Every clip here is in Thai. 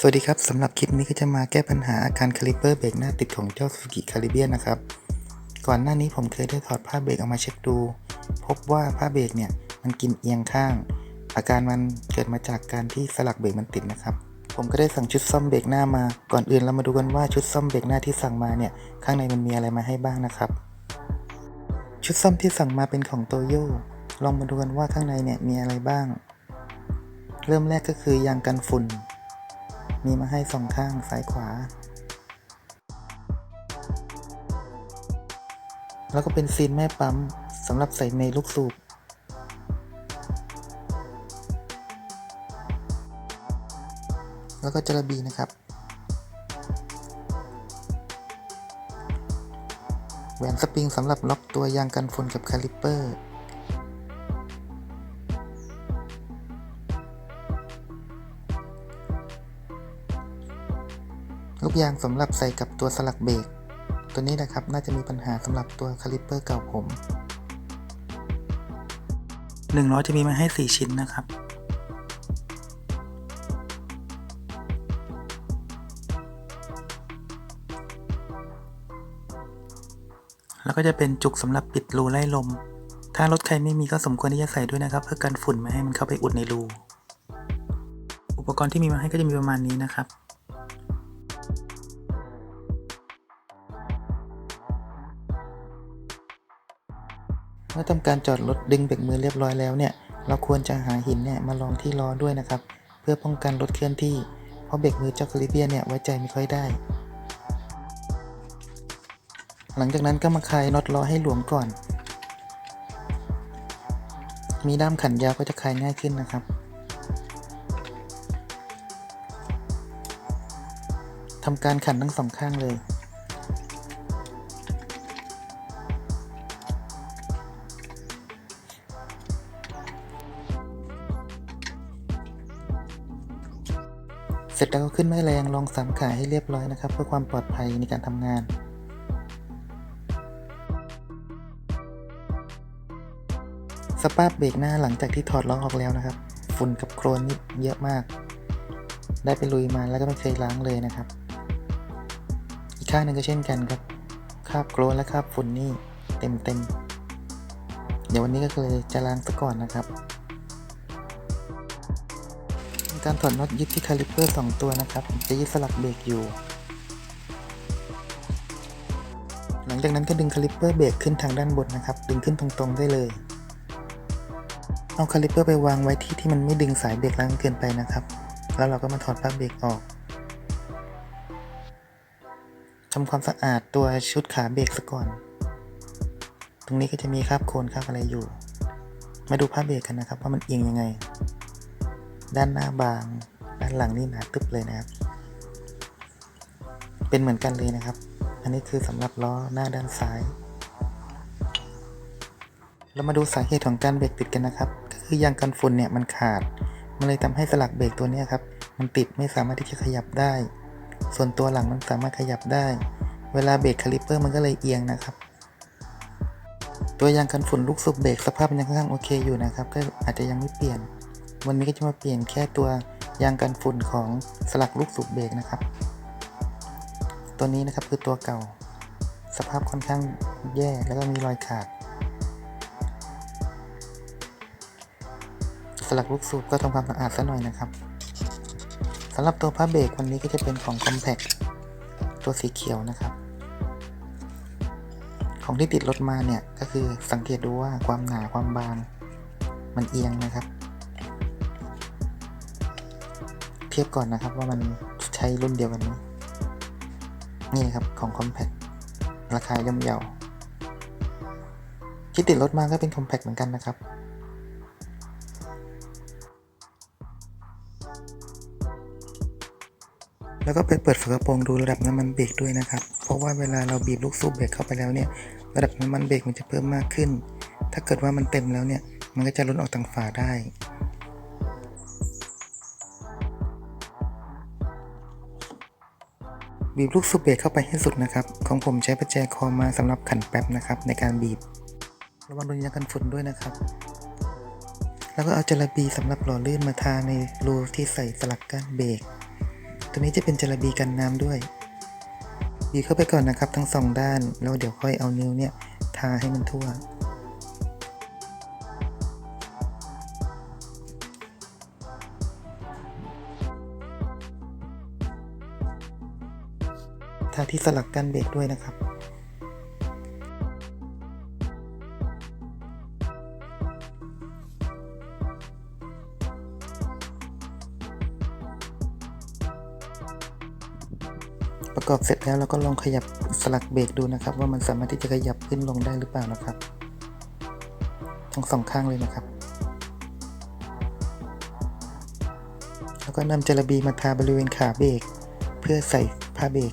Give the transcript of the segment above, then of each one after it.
สวัสดีครับสำหรับคลิปนี้ก็จะมาแก้ปัญหาอาการคาลิเปอร์เบรกหน้าติดของเจ้า Suzuki Caribbean นะครับ ก่อนหน้านี้ผมเคยได้ถอดผ้าเบรกออกมาเช็คดู พบว่าผ้าเบรกเนี่ยมันกินเอียงข้าง อาการมันเกิดมาจากการที่สลักเบรกมันติดนะครับ ผมก็ได้สั่งชุดซ่อมเบรกหน้ามา ก่อนอื่นเรามาดูกันว่าชุดซ่อมเบรกหน้าที่สั่งมาเนี่ยข้างในมันมีอะไรมาให้บ้างนะครับ ชุดซ่อมที่สั่งมาเป็นของโตโยลองมาดูกันว่าข้างในเนี่ยมีอะไรบ้าง เริ่มแรกก็คือยางกันฝุ่น มีมาให้สองข้างซ้ายขวา แล้วก็เป็นซีนแม่ปั๊มสำหรับใส่ในลูกสูบแล้วก็จระบีนะครับ แหวนสปริงสำหรับล็อกตัวยางกันฝุ่นกับคาลิปเปอร์ ลูกยางสำหรับใส่กับตัวสลักเบรกตัวนี้นะครับน่าจะมีปัญหาสำหรับตัวคาลิปเปอร์เก่าผม1ล้อจะมีมาให้ 4 ชิ้นนะครับ แล้วก็จะเป็นจุกสำหรับปิดรูไล่ลม ถ้ารถใครไม่มีก็สมควรที่จะใส่ด้วยนะครับ เพื่อกันฝุ่นไม่ให้มันเข้าไปอุดในรู อุปกรณ์ที่มีมาให้ก็จะมีประมาณนี้นะครับ เมื่อทำการจอดรถดึงเบรกมือเรียบร้อยแล้วเนี่ย เราควรจะหาหินเนี่ยมาลองที่ล้อด้วยนะครับ เพื่อป้องกันรถเคลื่อนที่ เพราะเบรกมือเจ้าคาริเบียนเนี่ยไว้ใจไม่ค่อยได้ หลังจากนั้นก็มาคลายน็อตล้อให้หลวมก่อน มีด้ามขันยาวก็จะคลายง่ายขึ้นนะครับทำการขันทั้งสองข้างเลย เสร็จแล้วก็ขึ้นแม่แรงลองสามขาให้เรียบร้อยนะครับ เพื่อความปลอดภัยในการทำงานสภาพเบรกหน้าหลังจากที่ถอดล้อออกแล้วนะครับ ฝุ่นกับโครนนี่เยอะมาก ได้ไปลุยมาแล้วก็ไม่เคยล้างเลยนะครับ อีกข้างหนึ่งก็เช่นกันครับคราบโครนและคราบฝุ่นนี่เต็มเต็มๆเดี๋ยววันนี้ก็เลยจะล้างซะก่อนนะครับ การถอดน็อตยึดที่คาลิปเปอร์2ตัวนะครับ จะยึดสลักเบรกอยู่ หลังจากนั้นก็ดึงคาลิปเปอร์เบรกขึ้นทางด้านบนนะครับ ดึงขึ้นตรงๆได้เลย เอาคาลิปเปอร์ไปวางไว้ที่ที่มันไม่ดึงสายเบรกแรงเกินไปนะครับ แล้วเราก็มาถอดปลั๊กเบรกออกทำความสะอาดตัวชุดขาเบรกซะก่อน ตรงนี้ก็จะมีคราบโคลนคราบอะไรอยู่ มาดูผ้าเบรกกันนะครับว่ามันเอียงยังไง ด้านหน้าบาง ด้านหลังนี่หนาตึบเลยนะครับ เป็นเหมือนกันเลยนะครับ อันนี้คือสำหรับล้อหน้าด้านซ้าย เรามาดูสาเหตุของการเบรกติดกันนะครับ ก็คือยางกันฝุ่นเนี่ยมันขาด มันเลยทำให้สลักเบรกตัวนี้ครับ มันติดไม่สามารถที่จะขยับได้ ส่วนตัวหลังมันสามารถขยับได้ เวลาเบรกคาลิปเปอร์มันก็เลยเอียงนะครับตัวยางกันฝุ่นลูกสูบเบรกสภาพมันยังค่อนข้างโอเคอยู่นะครับ ก็อาจจะยังไม่เปลี่ยน วันนี้ก็จะมาเปลี่ยนแค่ตัวยางกันฝุ่นของสลักลูกสูบเบรกนะครับ ตัวนี้นะครับคือตัวเก่า สภาพค่อนข้างแย่แล้วก็มีรอยขาด สลักลูกสูบก็ทำความสะอาดซะหน่อยนะครับสำหรับตัวผ้าเบรกวันนี้ก็จะเป็นของ Compact ตัวสีเขียวนะครับ ของที่ติดรถมาเนี่ยก็คือสังเกตดูว่าความหนาความบางมันเอียงนะครับ ทียบก่อนนะครับว่ามันใช้รุ่นเดียวกันไหมนี่ครับของ Compact ราคาย่อมเยาที่ติดรถมาก็เป็น Compact เหมือนกันนะครับแล้วก็ไปเปิดฝากระโปรงดูระดับน้ำมันเบรกด้วยนะครับ เพราะว่าเวลาเราบีบลูกสูบเบรกเข้าไปแล้วเนี่ย ระดับน้ำมันเบรกมันจะเพิ่มมากขึ้น ถ้าเกิดว่ามันเต็มแล้วเนี่ย มันก็จะล้นออกทางฝาได้ บีบลูกสูบเบรกเข้าไปให้สุดนะครับ ของผมใช้ประแจคอมาสำหรับขันแป๊บนะครับ ในการบีบ ระวังโดนยางกันฝุ่นด้วยนะครับ แล้วก็เอาจระบีสำหรับหล่อลื่นมาทาในรูที่ใส่สลักก้านเบรกตัวนี้จะเป็นจระบีกันน้ำด้วย บีบเข้าไปก่อนนะครับ ทั้งสองด้านแล้วเดี๋ยวค่อยเอานิ้วเนี่ยทาให้มันทั่วาที่สลักกันเบรกด้วยนะครับ ประกอบเสร็จแล้วเราก็ลองขยับสลักเบรกดูนะครับ ว่ามันสามารถที่จะขยับขึ้นลงได้หรือเปล่านะครับ ทั้งสองข้างเลยนะครับแล้วก็นำจระบีมาทาบริเวณขาเบรกเพื่อใส่ผ้าเบรก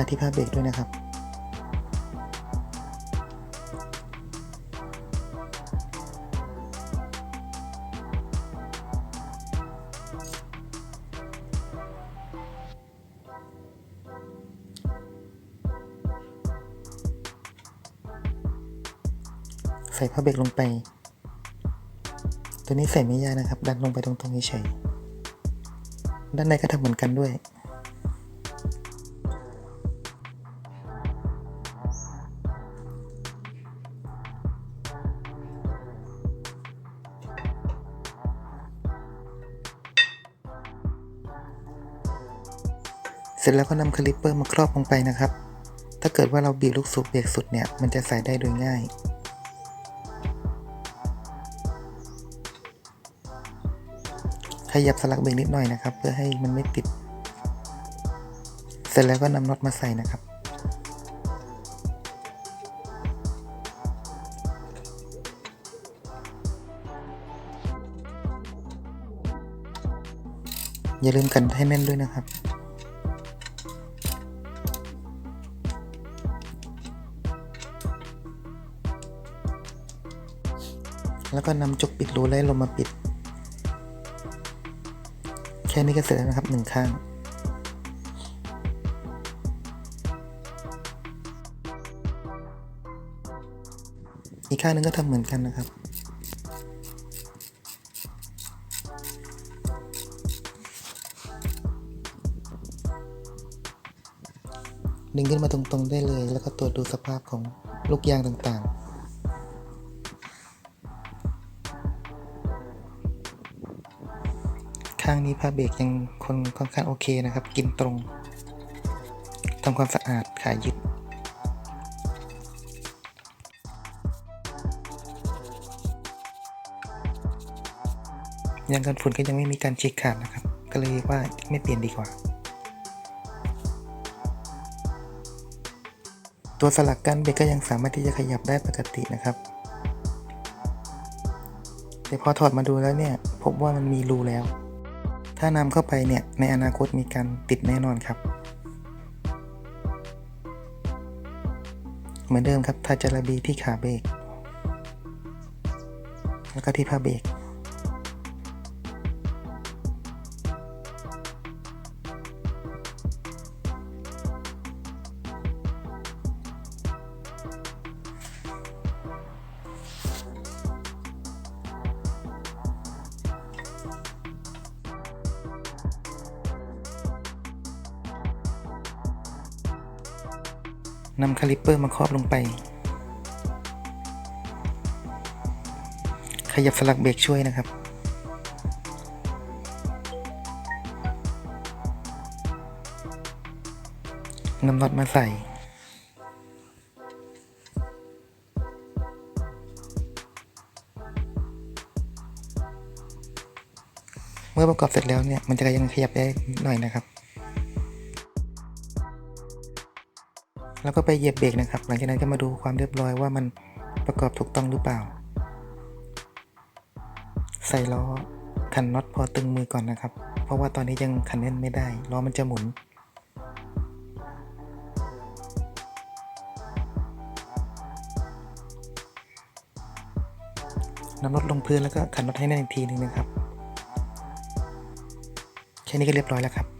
าที่ผ้าเบรกด้วยนะครับ ใส่ผ้าเบรกลงไป ตัวนี้ใส่ไม่ยากนะครับ ดันลงไปตรงๆเฉยด้านในก็ทำเหมือนกันด้วย เสร็จแล้วก็นำคลิปเปอร์มาครอบลงไปนะครับ ถ้าเกิดว่าเราบีบลูกสูบเบรกสุดเนี่ย มันจะใส่ได้โดยง่าย ขยับสลักเบรกนิดหน่อยนะครับ เพื่อให้มันไม่ติด เสร็จแล้วก็นำน็อตมาใส่นะครับอย่าลืมกันให้แน่นด้วยนะครับ แล้วก็นำจุกปิดรูไล่ลมมาปิด แค่นี้ก็เสร็จแล้วนะครับหนึ่งข้างอีกข้างนึงก็ทำเหมือนกันนะครับ ดึงขึ้นมาตรงๆได้เลย แล้วก็ตรวจดูสภาพของลูกยางต่างๆ ข้างนี้ผ้าเบรกยังคนค่อนข้างโอเคนะครับ กินตรงทำความสะอาดขายึดยางกันฝุ่นก็ยังไม่มีการฉีกขาดนะครับ ก็เลยว่าไม่เปลี่ยนดีกว่า ตัวสลักกันเบรกก็ยังสามารถที่จะขยับได้ปกตินะครับ แต่พอถอดมาดูแล้วเนี่ย พบว่ามันมีรูแล้ว ถ้านำเข้าไปเนี่ยในอนาคตมีการติดแน่นอนครับ เหมือนเดิมครับทาจาระบีที่ขาเบรกแล้วก็ที่ผ้าเบรก นำคาลิปเปอร์มาครอบลงไป ขยับสลักเบรกช่วยนะครับ นำน็อตมาใส่เมื่อประกอบเสร็จแล้วเนี่ย มันจะยังขยับได้หน่อยนะครับ แล้วก็ไปเหยียบเบรกนะครับ หลังจากนั้นก็มาดูความเรียบร้อยว่ามันประกอบถูกต้องหรือเปล่า ใส่ล้อขันน็อตพอตึงมือก่อนนะครับ เพราะว่าตอนนี้ยังขันแน่นไม่ได้ล้อมันจะหมุนนำน็อตลงพื้นแล้วก็ขันน็อตให้แน่นอีกทีหนึงนะครับ แค่นี้ก็เรียบร้อยแล้วครับ